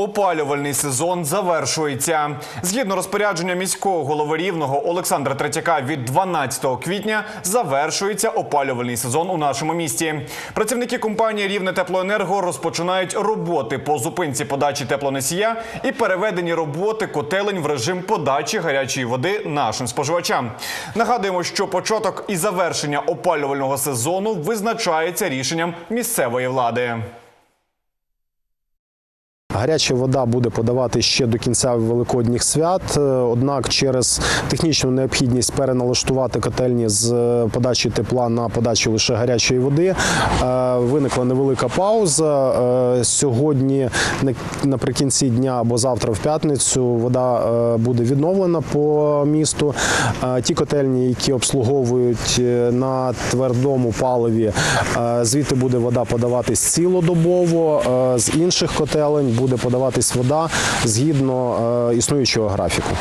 Опалювальний сезон завершується. Згідно розпорядження міського голови рівного Олександра Третяка, від 12 квітня завершується опалювальний сезон у нашому місті. Працівники компанії Рівне Теплоенерго розпочинають роботи по зупинці подачі теплоносія і переведені роботи котелень в режим подачі гарячої води нашим споживачам. Нагадуємо, що початок і завершення опалювального сезону визначається рішенням місцевої влади. Гаряча вода буде подавати ще до кінця великодніх свят. Е, Однак, через технічну необхідність переналаштувати котельні з е, подачі тепла на подачу лише гарячої води, е, виникла невелика пауза. Сьогодні, наприкінці дня або завтра в п'ятницю, вода буде відновлена по місту. Ті котельні, які обслуговують на твердому паливі, звідти буде вода подаватись цілодобово. З інших котелень буде подаватись вода згідно е, існуючого графіку.